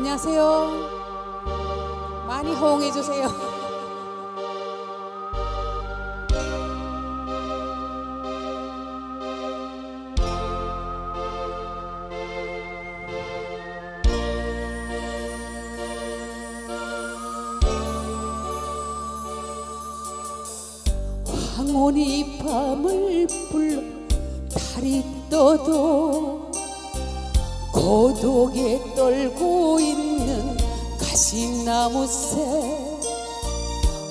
안녕하세요. 많이 호응해 주세요. 황혼이 밤을 불러 달이 떠도 고독에 떨고 있는 가시나무새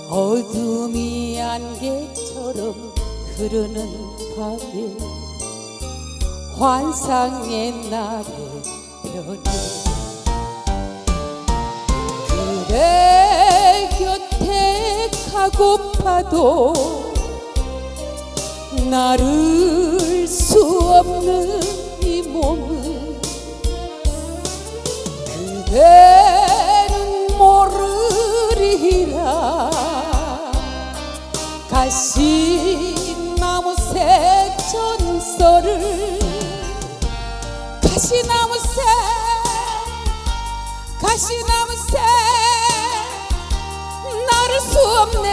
어둠이 안개처럼 흐르는 밤에 환상의 날에 변해. 그대 곁에 가고파도 나를 가시나무새 나를 수 없네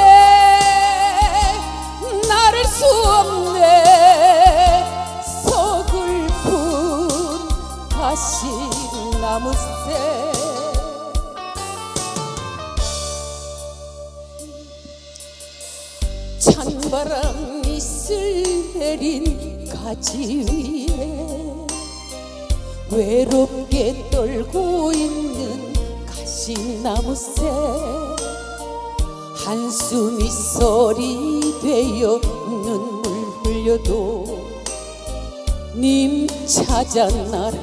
나를 수 없네. 서글픈 가시나무새 찬바람 이슬 내린 가지 위에 외롭게 떨고 있는 가시나무새 한숨이 소리 되어 눈물 흘려도 님 찾아 나를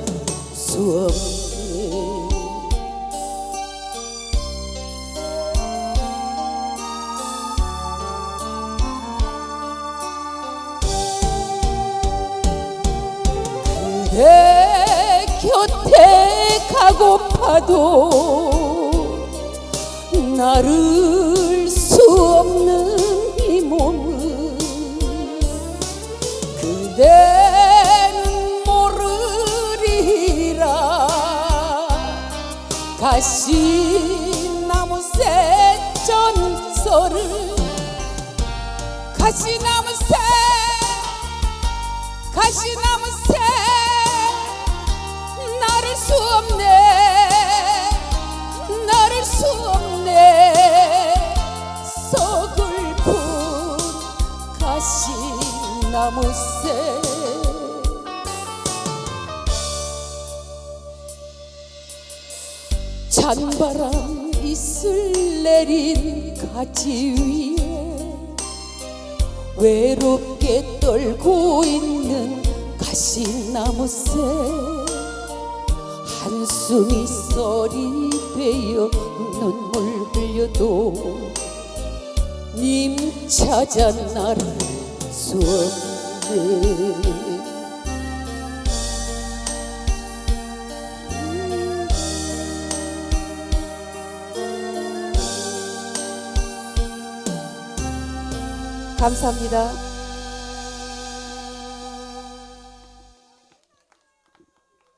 수 없네. 그대 곁에 가고파도 나를 수 없는 이 몸은 그대는 모르리라. 가시나무새 전설을 가시나무새 가시나무새 나를 수 없네 가시나무새 찬바람 이슬 내린 가지 위에 외롭게 떨고 있는 가시나무새. 한숨이 소리 되어 눈물 흘려도 님 찾아 나를 수 없네 감사합니다.